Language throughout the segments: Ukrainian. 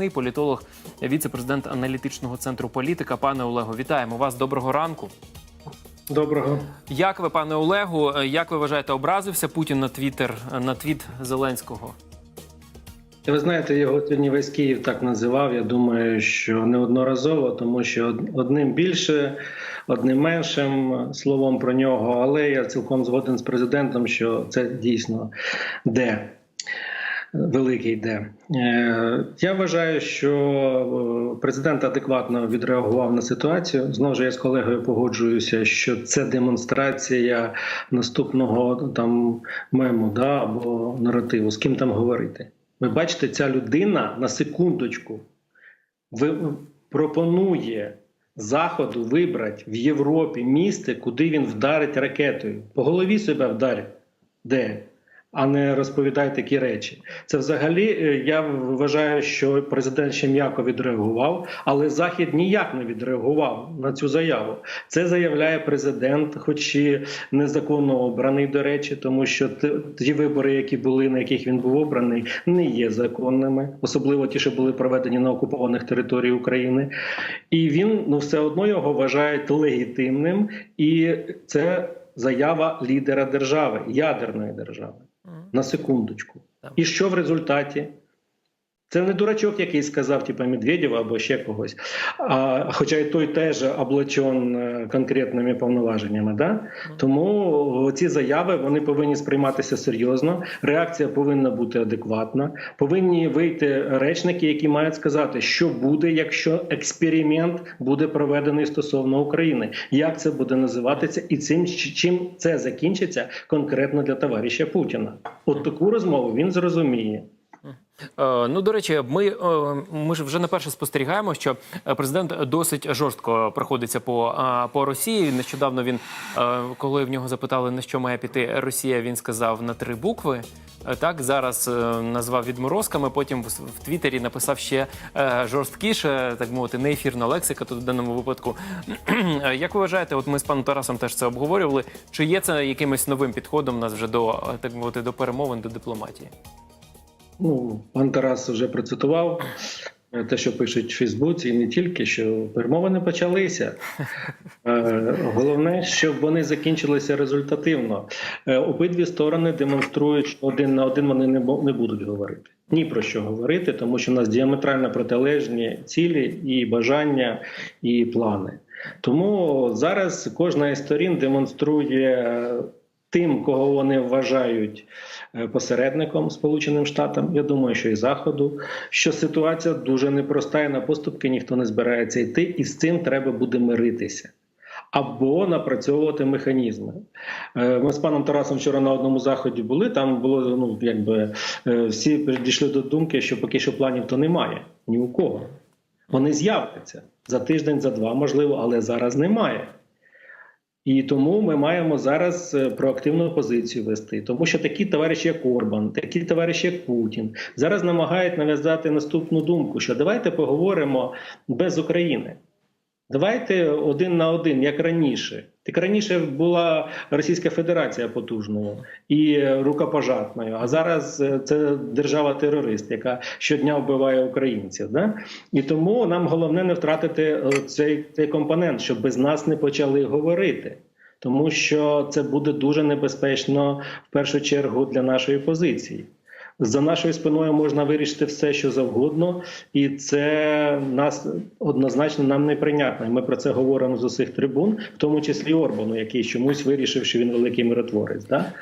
Лісний, політолог, віце-президент аналітичного центру політика. Пане Олегу, вітаємо вас. Доброго ранку. Доброго. Як ви, пане Олегу, як ви вважаєте, образився Путін на твіттер на твіт Зеленського? Ви знаєте, його сьогодні весь Київ так називав. Я думаю, що неодноразово, тому що одним більше, одним меншим словом про нього. Але я цілком згоден з президентом, що це дійсно де. Великий де. Е, Я вважаю, що е, президент адекватно відреагував на ситуацію. Знову ж я з колегою погоджуюся, що це демонстрація наступного там мему да, або наративу. З ким там говорити? Ви бачите, ця людина на секундочку пропонує Заходу вибрати в Європі місце, куди він вдарить ракетою. По голові себе вдарить. Де? А не розповідає такі речі. Це взагалі е, я вважаю, що президент ще м'яко відреагував, але Захід ніяк не відреагував на цю заяву. Це заявляє президент, хоч і незаконно обраний, до речі, тому що ті вибори, які були, на яких він був обраний, не є законними, особливо ті, що були проведені на окупованих територіях України. І він ну все одно його вважають легітимним, і це заява лідера держави, ядерної держави. На секундочку. І що в результаті? Це не дурачок, який сказав, типа Медведєва або ще когось. А, хоча і той теж облачен е, конкретними повноваженнями. Да? Тому ці заяви вони повинні сприйматися серйозно. Реакція повинна бути адекватна. Повинні вийти речники, які мають сказати, що буде, якщо експеримент буде проведений стосовно України. Як це буде називатися, і цим чим це закінчиться конкретно для товариша Путіна. От таку розмову він зрозуміє. Е, Ну, до речі, ми, е, ми ж вже не перше спостерігаємо, що е, президент досить жорстко проходиться по, по Росії. Нещодавно він, коли в нього запитали, на що має піти Росія, він сказав на три букви. Так, зараз назвав відморозками. Потім в, Твіттері написав ще жорсткіше, так мовити, неефірна лексика тут в даному випадку. Як ви вважаєте, от ми з паном Тарасом теж це обговорювали. Чи є це якимось новим підходом нас вже до так мовити до перемовин, до дипломатії? Ну, пан Тарас вже процитував е, те, що пишуть в Фейсбуці, і не тільки що перемовини почалися. Е, Головне, щоб вони закінчилися результативно. Е, Обидві сторони демонструють, що один на один вони не бу- не будуть говорити. Ні про що говорити, тому що у нас діаметрально протилежні цілі і бажання, і плани. Тому зараз кожна із сторін демонструє тим, кого вони вважають е, посередником Сполученим Штатам, я думаю, що і Заходу, що ситуація дуже непроста, і на поступки ніхто не збирається йти, і з цим треба буде миритися. Або напрацьовувати механізми. Е, Ми з паном Тарасом вчора на одному заході були. Там було ну якби е, всі дійшли до думки, що поки що планів то немає ні у кого. Вони з'являться за тиждень, за два, можливо, але зараз немає. І тому ми маємо зараз е, проактивну позицію вести, тому що такі товариші, як Орбан, такі товариші, як Путін, зараз намагають нав'язати наступну думку: що давайте поговоримо без України. Давайте один на один, як раніше. Так раніше була Російська Федерація потужною і рукопожатною, а зараз е, це держава-терорист, яка щодня вбиває українців. Да? І тому нам головне не втратити е, цей, цей компонент, щоб без нас не почали говорити. Тому що це буде дуже небезпечно в першу чергу для нашої позиції. За нашою спиною можна вирішити все, що завгодно, і це нас однозначно нам не прийнятно. Ми про це говоримо з усіх трибун, в тому числі Орбану, який чомусь вирішив, що він великий миротворець. Да?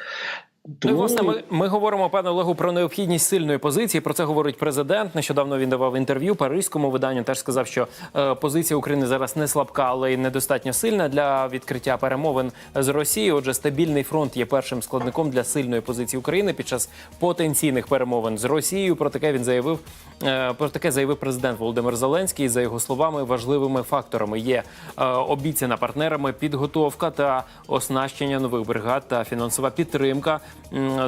Ну, власне, ми, ми говоримо, пане Олегу, про необхідність сильної позиції. Про це говорить президент. Нещодавно він давав інтерв'ю паризькому виданню. Теж сказав, що е, позиція України зараз не слабка, але й недостатньо сильна для відкриття перемовин з Росією. Отже, стабільний фронт є першим складником для сильної позиції України під час потенційних перемовин з Росією. Про таке він заявив. е, Про таке заявив президент Володимир Зеленський. За його словами, важливими факторами є е, обіцяна партнерами підготовка та оснащення нових бригад та фінансова підтримка.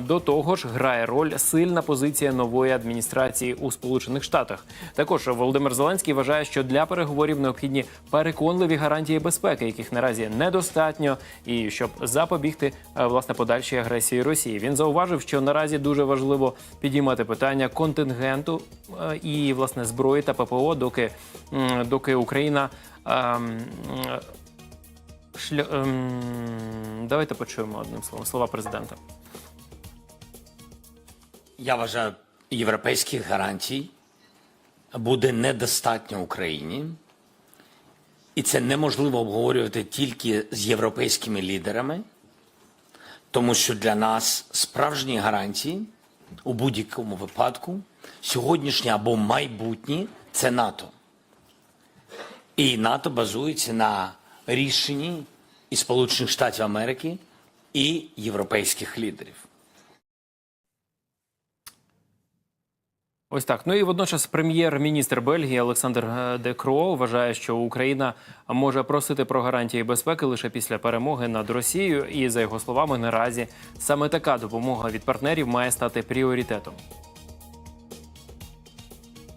До того ж, грає роль сильна позиція нової адміністрації у Сполучених Штатах. Також Володимир Зеленський вважає, що для переговорів необхідні переконливі гарантії безпеки, яких наразі недостатньо, і щоб запобігти е, власне подальшій агресії Росії. Він зауважив, що наразі дуже важливо підіймати питання контингенту е, і власне зброї та ППО, доки, доки Україна. ем, Шля... ем, Давайте почуємо одним словом слова президента. Я вважаю, європейських гарантій буде недостатньо Україні, і це неможливо обговорювати тільки з європейськими лідерами, тому що для нас справжні гарантії у будь-якому випадку сьогоднішні або майбутні це НАТО. І НАТО базується на рішенні і Сполучених Штатів Америки, і європейських лідерів. Ось так. Ну і водночас прем'єр-міністр Бельгії Олександр Декро Де Кроо вважає, що Україна може просити про гарантії безпеки лише після перемоги над Росією. І за його словами, наразі саме така допомога від партнерів має стати пріоритетом.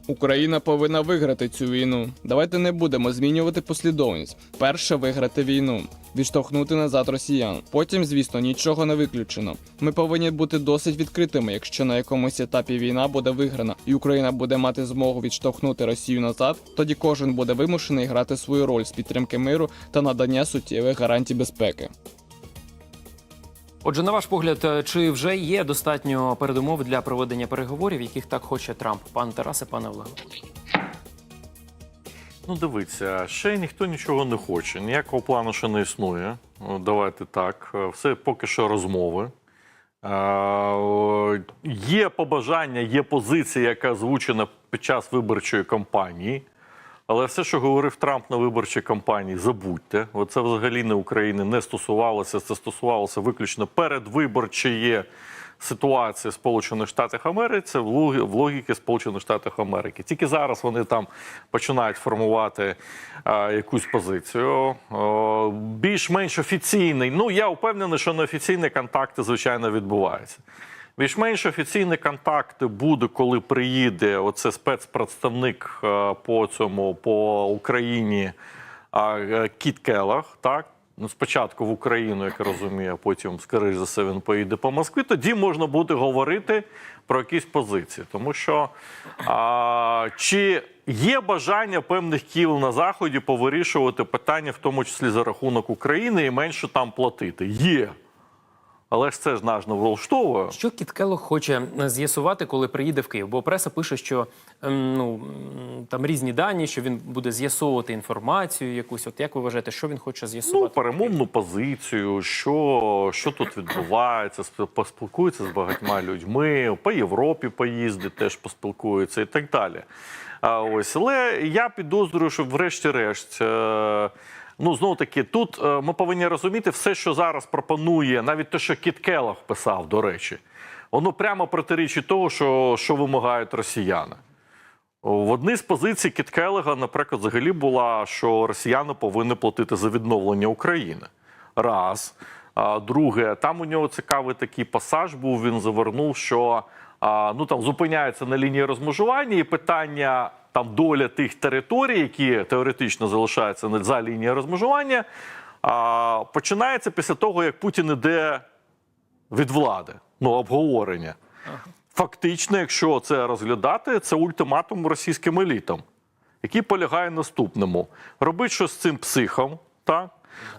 Україна повинна виграти цю війну. Давайте не будемо змінювати послідовність. Перше виграти війну, відштовхнути назад росіян. Потім, звісно, нічого не виключено. Ми повинні бути досить відкритими, якщо на якомусь етапі війна буде виграна, і Україна буде мати змогу відштовхнути Росію назад. Тоді кожен буде вимушений грати свою роль з підтримки миру та надання суттєвих гарантій безпеки. Отже, на ваш погляд, е, чи вже є достатньо передумов для проведення переговорів, яких так хоче Трамп? Пан Тарасе, пане Олегу. Ну, дивіться, ще ніхто нічого не хоче. Ніякого плану ще не існує. Давайте так. Е, Все поки що розмови. Е, Є побажання, є позиція, яка озвучена під час виборчої кампанії. Але все, що говорив Трамп на виборчій кампанії, забудьте. Оце взагалі не України не стосувалося. Це стосувалося виключно передвиборчої ситуації Сполучених Штатах Америки в логі- в логіки Сполучених Штатів Америки. Тільки зараз вони там починають формувати е, якусь позицію. Більш-менш офіційний. Ну я впевнений, що неофіційні контакти, звичайно, відбуваються. Більш-менш офіційні контакти буде, коли приїде оце спецпредставник е, по цьому по Україні е, Кіт Келах, так. Ну, спочатку в Україну, як розумію, а потім, скоріш за все, він поїде по Москві. Тоді можна буде говорити про якісь позиції. Тому що а, чи є бажання певних кіл на заході повирішувати питання, в тому числі за рахунок України, і менше там платити? Є. Але ж це ж наш не влаштовує. Що Кіт Келлог хоче е, з'ясувати, коли приїде в Київ? Бо преса пише, що ем, ну там різні дані, що він буде з'ясовувати інформацію якусь. От як ви вважаєте, що він хоче Ну, з'ясувати? перемовну позицію, що, що тут відбувається, спіл- поспілкується з багатьма людьми, по Європі поїздить, теж поспілкується і так далі. А, ось, але я підозрюю, що врешті-решт. Ну, знову таки, тут е, ми повинні розуміти все, що зараз пропонує, навіть те, що Кіт Келлог писав, до речі, воно прямо протирічить того, що, що вимагають росіяни. В одній з позицій Кіт Келлега, наприклад, взагалі була, що росіяни повинні платити за відновлення України. Раз. А, друге, там у нього цікавий такий пасаж був. Він завернув, що а, ну там зупиняється на лінії розмежування, і питання там доля тих територій, які теоретично залишаються за лінією розмежування, починається після того, як Путін іде від влади. Ну, обговорення. Фактично, якщо це розглядати, це ультиматум російським елітам, який полягає наступному: робить щось з цим психом, так?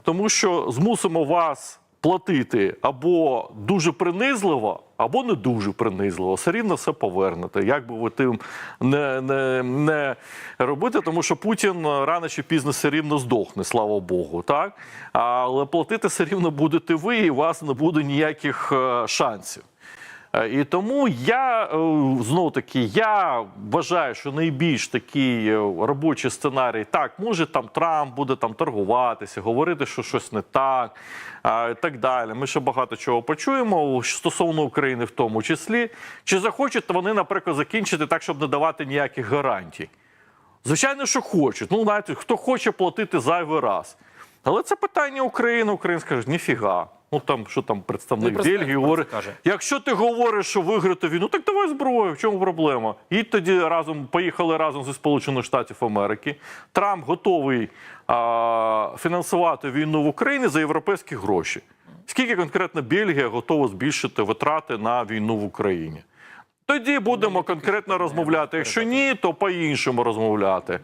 тому що змусимо вас платити або дуже принизливо, або не дуже принизливо. Все рівно все повернете. Як би ви тим не, не, не робити, тому що Путін рано чи пізно все рівно здохне, слава Богу. Так? Але платити все рівно будете ви, і у вас не буде ніяких е, шансів. Е, І тому я знову таки я вважаю, що найбільш такий е, робочий сценарій так, може там Трамп буде там торгуватися, говорити, що щось не так і так далі. Ми ще багато чого почуємо стосовно України, в тому числі. Чи захочуть вони, наприклад, закінчити так, щоб не давати ніяких гарантій? Звичайно, що хочуть. Ну, знаєте, хто хоче платити зайвий раз. Але це питання України. Україна скаже, ніфіга. Ну там що там Ну, представник Бельгії говорить, каже. якщо ти говориш, що виграти війну, так давай зброю. В чому проблема? І тоді разом, поїхали разом зі Сполучених Штатів Америки. Трамп готовий а, фінансувати війну в Україні за європейські гроші. Скільки конкретно Бельгія готова збільшити витрати на війну в Україні? Тоді будемо конкретно розмовляти. Якщо ні, то по-іншому розмовляти.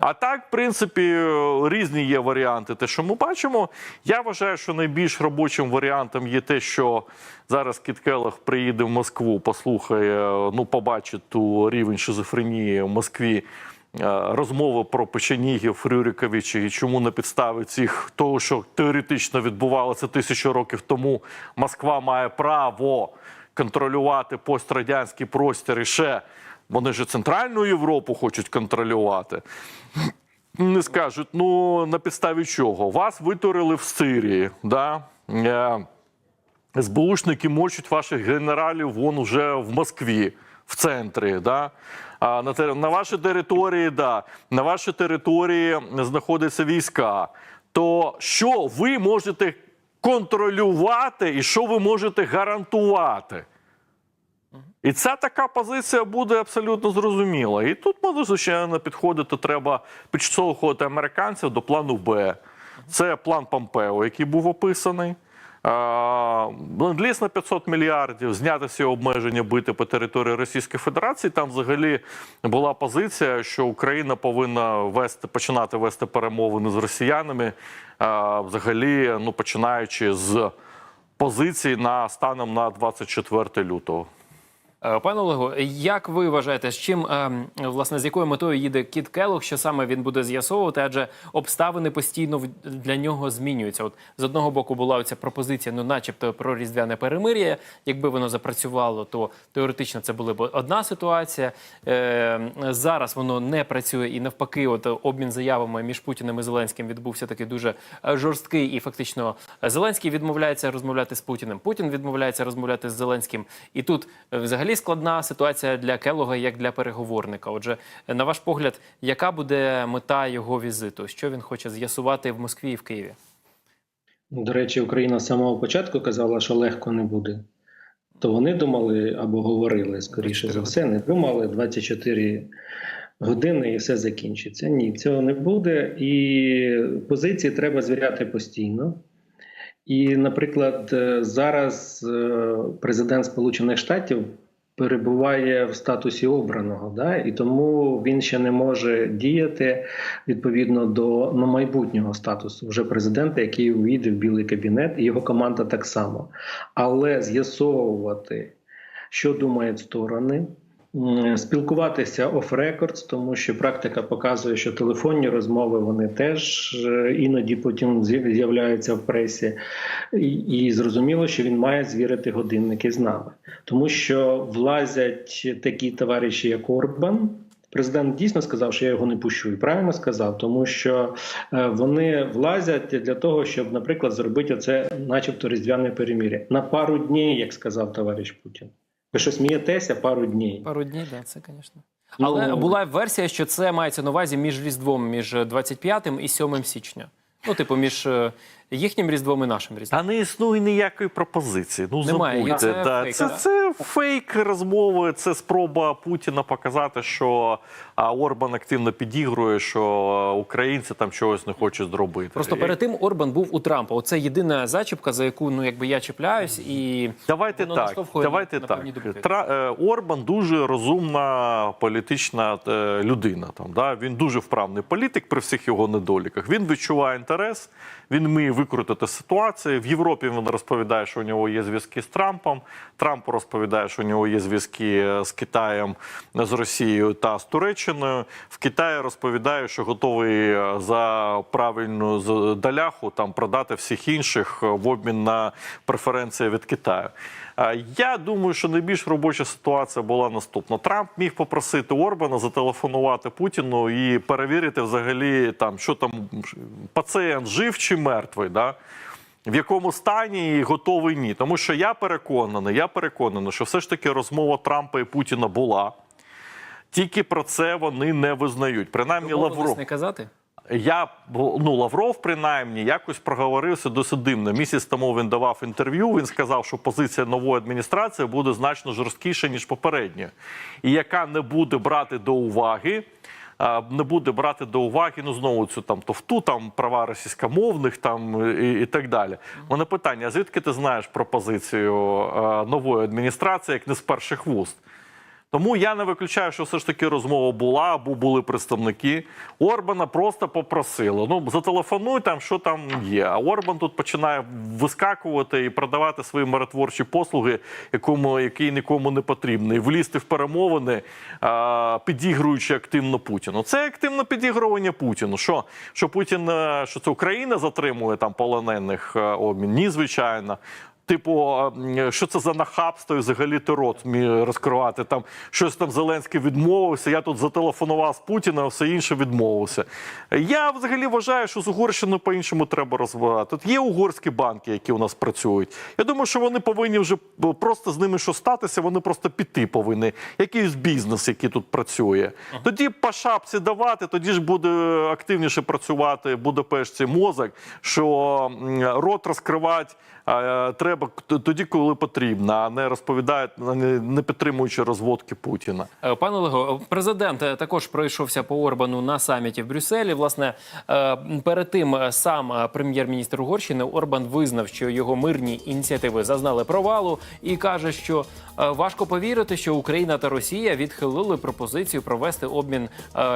А так, в принципі, різні є варіанти. Те, що ми бачимо, я вважаю, що найбільш робочим варіантом є те, що зараз Кіт Келлог приїде в Москву, послухає, ну побачить ту рівень шизофренії в Москві. е, Розмови про Печенігів, Рюриковича і чому на підставі цих того, що теоретично відбувалося тисячу років тому, Москва має право контролювати пострадянський простір і ще вони ж центральну Європу хочуть контролювати. Не скажуть, ну на підставі чого? Вас витурили в Сирії, да? Е, СБУшники мочуть ваших генералів вон уже в Москві, в центрі. Да? А на, на вашій території, да, на вашій території знаходяться війська. То що ви можете контролювати і що ви можете гарантувати? І ця така позиція буде абсолютно зрозуміла. І тут може звичайно підходити. Треба підштовхувати американців до плану Б. Це план Помпео, який був описаний. Ленд-ліз на 500 мільярдів, зняти всі обмеження бити по території Російської Федерації. Там взагалі була позиція, що Україна повинна вести, починати вести перемовини з росіянами, взагалі, ну починаючи з позицій на станом на 24 лютого. Е, Пане Олегу, як ви вважаєте, з чим е, власне з якою метою їде Кіт Келлог, що саме він буде з'ясовувати? Адже обставини постійно для нього змінюються. От з одного боку була оця пропозиція, ну, начебто, про різдвяне перемир'я. Якби воно запрацювало, то теоретично це була б одна ситуація. Е, зараз воно не працює, і навпаки, от обмін заявами між Путіним і Зеленським відбувся такий дуже жорсткий, і фактично Зеленський відмовляється розмовляти з Путіним. Путін відмовляється розмовляти з Зеленським. І тут е, взагалі складна ситуація для Келога як для переговорника. Отже, на ваш погляд, яка буде мета його візиту? Що він хоче з'ясувати в Москві і в Києві? До речі, Україна з самого початку казала, що легко не буде. То вони думали або говорили, скоріше за все, не думали 24 години і все закінчиться. Ні, цього не буде. І позиції треба звіряти постійно. І, наприклад, е, зараз е, президент Сполучених Штатів перебуває в статусі обраного, да? і тому він ще не може діяти відповідно до ну, майбутнього статусу вже президента, який увійде в білий кабінет, і його команда так само. Але з'ясовувати, що думають сторони. Спілкуватися оф рекордс, тому що практика показує, що телефонні розмови вони теж е, іноді потім з'являються в пресі, і, і зрозуміло, що він має звірити годинники з нами, тому що влазять такі товариші, як Орбан. Президент дійсно сказав, що я його не пущу, і правильно сказав, тому що е, вони влазять для того, щоб, наприклад, зробити це, начебто, різдвяне перемір'я на пару днів, як сказав товариш Путін. Ви що смієтеся пару днів? Пару днів, да, це, звісно. Ну, Але була версія, що це мається на увазі між Різдвом, між 25 і 7 січня. Ну, типу, між е, їхнім Різдвом і нашим Різдвом. Та не існує ніякої пропозиції. Ну Немає, забудьте. це да. фейк, це, да. це фейк розмови, це спроба Путіна показати, що Орбан активно підігрує, що українці там чогось не хочуть зробити. Просто перед тим Орбан був у Трампа. Оце єдина зачіпка, за яку ну якби я чіпляюсь, і Давайте воно так. Давайте на так. Тра, е, Орбан дуже розумна політична е, людина. Там да він дуже вправний політик при всіх його недоліках. Він відчуває інтерес, він вміє викрутити ситуацію. В Європі він розповідає, що у нього є зв'язки з Трампом. Трамп розповідає, що у нього є зв'язки е, з Китаєм, з Росією та з Туреччиною. В Китаї розповідає, що готовий е, за правильну доляху там продати всіх інших е, в обмін на преференції від Китаю. Е, Я думаю, що найбільш робоча ситуація була наступна. Трамп міг попросити Орбана зателефонувати Путіну і перевірити взагалі там, що там пацієнт жив чи мертвий. Да? В якому стані і готовий ні. Тому що я переконаний, я переконаний, що все ж таки розмова Трампа і Путіна була. Тільки про це вони не визнають. Принаймні Лавров. не казати. Я ну Лавров, принаймні, якось проговорився досить дивно. Місяць тому він давав інтерв'ю. Він сказав, що позиція нової адміністрації буде значно жорсткіша ніж попередня, і яка не буде брати до уваги. Не буде брати до уваги ну знову цю там тофту, там права російськомовних, там і, і так далі. Мене питання: звідки ти знаєш про позицію е, нової адміністрації, як не з перших вуст? Тому я не виключаю, що все ж таки розмова була, або були представники. Орбана просто попросили. Ну, зателефонуй там, що там є. А Орбан тут починає вискакувати і продавати свої миротворчі послуги, якому, які нікому не потрібні, і влізти в перемовини, підігруючи активно Путіну. Це активне підігрування Путіну. Що, що Путін, е, що це Україна затримує там полонених е, обмін? Ні, звичайно. Типу, що це за нахабство і взагалі ти рот мі- розкривати? Там щось там Зеленський відмовився. Я тут зателефонував з Путіна, а все інше відмовився. Я взагалі вважаю, що з Угорщиною по-іншому треба розвивати. Тут є угорські банки, які у нас працюють. Я думаю, що вони повинні вже просто з ними що статися, вони просто піти повинні. Якийсь бізнес, який тут працює. Тоді по шапці давати, тоді ж буде активніше працювати Будапештці мозок, що рот розкривати. Е, Треба тоді, коли потрібно, а не розповідають, не, підтримуючи розводки Путіна. Е, Пане Олего, президент е, також пройшовся по Орбану на саміті в Брюсселі. Власне, перед тим сам прем'єр-міністр Угорщини Орбан визнав, що його мирні ініціативи зазнали провалу, і каже, що важко повірити, що Україна та Росія відхилили пропозицію провести обмін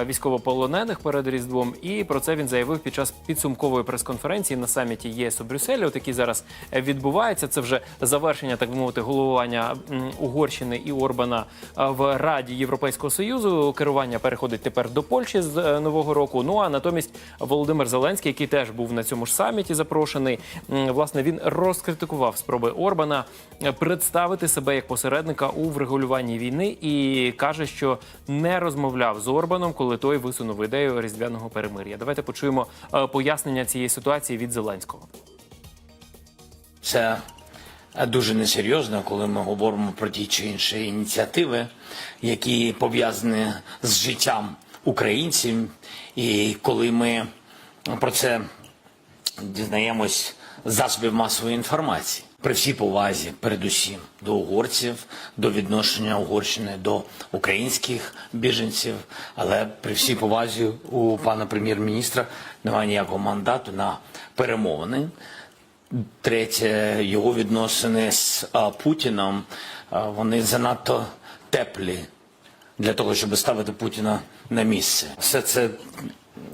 військовополонених перед Різдвом. І про це він заявив під час підсумкової прес-конференції на саміті ЄС у Брюсселі. От який зараз відбувається. Це вже завершення, так мовити, головування Угорщини і Орбана е, в Раді Європейського союзу. Керування переходить тепер до Польщі з е, нового року. Ну а натомість Володимир Зеленський, який теж був на цьому ж саміті запрошений, власне він розкритикував спроби Орбана е, представити себе як посередника у врегулюванні війни і каже, що не розмовляв з Орбаном, коли той висунув ідею різдвяного перемир'я. Давайте почуємо пояснення цієї ситуації від Зеленського. Це дуже несерйозно, коли ми говоримо про ті чи інші ініціативи, які пов'язані з життям українців, і коли ми про це дізнаємось засобів масової інформації. При всій повазі, передусім, до угорців, до відношення Угорщини до українських біженців, але при всій повазі у пана прем'єр-міністра немає ніякого мандату на перемовини. Третє, його відносини з а, Путіном, а, вони занадто теплі для того, щоб ставити Путіна на місце. Все це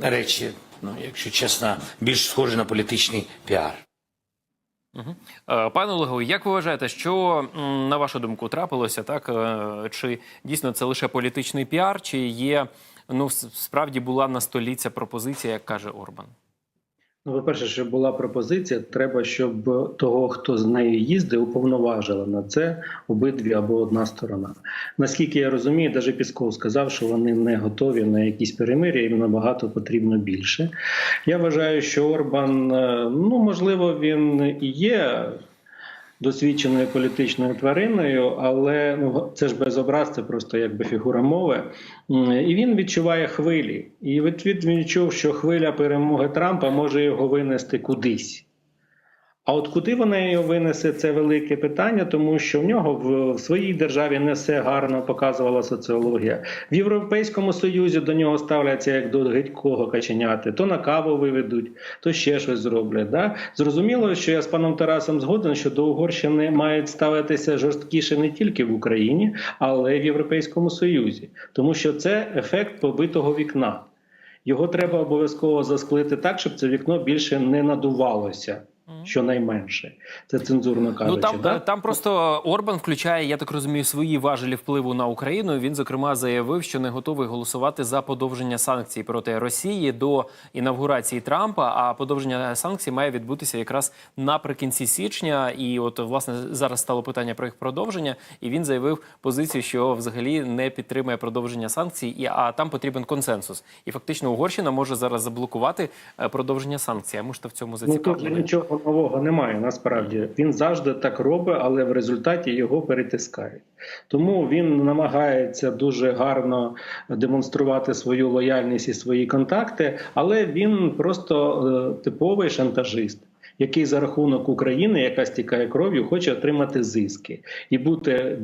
речі, ну якщо чесно, більш схожі на політичний піар. Е, Пане Олегу, як ви вважаєте, що на вашу думку трапилося так? Е, Чи дійсно це лише політичний піар, чи є ну справді була на столі ця пропозиція, як каже Орбан? Ну, по-перше, щоб була пропозиція, треба, щоб того, хто з нею їздив, уповноважили на це обидві або одна сторона. Наскільки я розумію, навіть Пісков сказав, що вони не готові на якісь перемир'я, їм набагато потрібно більше. Я вважаю, що Орбан, е, ну можливо, він і є. Досвідченою політичною твариною, але ну це ж без образ, це просто якби фігура мови. І він відчуває хвилі. І від від відчув, що хвиля перемоги Трампа може його винести кудись. А от куди вона його винесе, це велике питання, тому що в нього в, в своїй державі не все гарно показувала соціологія. В Європейському Союзі до нього ставляться як до гидького каченяти, то на каву виведуть, то ще щось зроблять. Да? Зрозуміло, що я з паном Тарасом згоден, що до Угорщини мають ставитися жорсткіше не тільки в Україні, але й в Європейському Союзі, тому що це ефект побитого вікна. Його треба обов'язково засклити так, щоб це вікно більше не надувалося. Щонайменше, це цензурно кажучи. Ну там, да? там просто Орбан включає, я так розумію, свої важелі впливу на Україну. Він зокрема заявив, що не готовий голосувати за подовження санкцій проти Росії до інавгурації Трампа. А подовження санкцій має відбутися якраз наприкінці січня. І от власне зараз стало питання про їх продовження. І він заявив позицію, що взагалі не підтримує продовження санкцій, і а там потрібен консенсус. І фактично Угорщина може зараз заблокувати е, продовження санкцій. А ми ж то в цьому Ну зацікавлені. нічого нового немає. Насправді він завжди так робить, але в результаті його перетискають. Тому він намагається дуже гарно демонструвати свою лояльність і свої контакти, але він просто е, типовий шантажист. Який за рахунок України, яка стікає кров'ю, хоче отримати зиски і бути